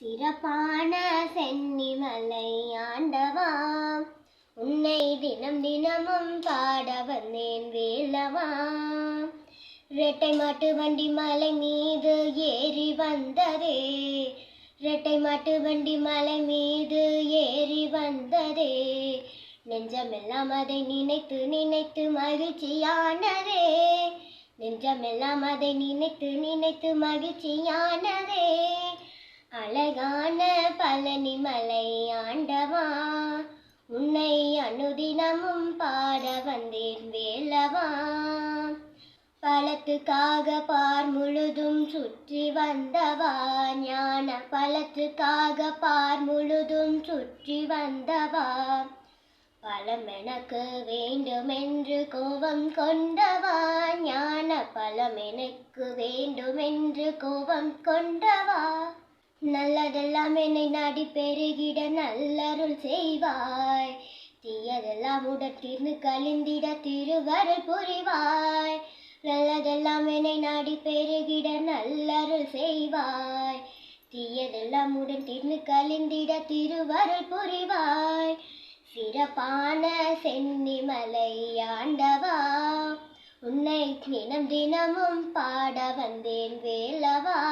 சிறப்பான சென்னிமலை ஆண்டவா உன்னை தினம் தினமும் பாட வந்தேன் வேலவா. ரெட்டை மாட்டு வண்டி மலை மீது ஏறி வந்ததே ரெட்டை மாட்டு வண்டி மலை மீது ஏறி வந்ததே. நெஞ்சமெல்லாம் அதை நினைத்து நினைத்து மகிழ்ச்சியானதே நெஞ்சமெல்லாம் அதை நினைத்து நினைத்து மகிழ்ச்சியானதே. அழகான பழனி மலை ஆண்டவா உன்னை அனுதினமும் பாட வந்தேன் வேலவா. பழத்துக்காக பார் முழுதும் சுற்றி வந்தவா ஞான பழத்துக்காக பார் முழுதும் சுற்றி வந்தவா. பழம் எனக்கு வேண்டுமென்று கோபம் கொண்டவா ஞான பழம் எனக்கு வேண்டுமென்று கோபம் கொண்டவா. நல்லதெல்லாம் என்னை நாடி பெருகிட நல்லருள் செய்வாய். தீயதெல்லாம் உடற்றிருந்து கழிந்திட திருவருள் புரிவாய். நல்லதெல்லாம் என்னை நாடி பெருகிட நல்லருள் செய்வாய். தீயதெல்லாம் உடன் தீர்ந்து கழிந்திட திருவருள் புரிவாய். சிறப்பான சென்னிமலை ஆண்டவா உன்னை தினம் தினமும் பாட வந்தேன் வேலவா.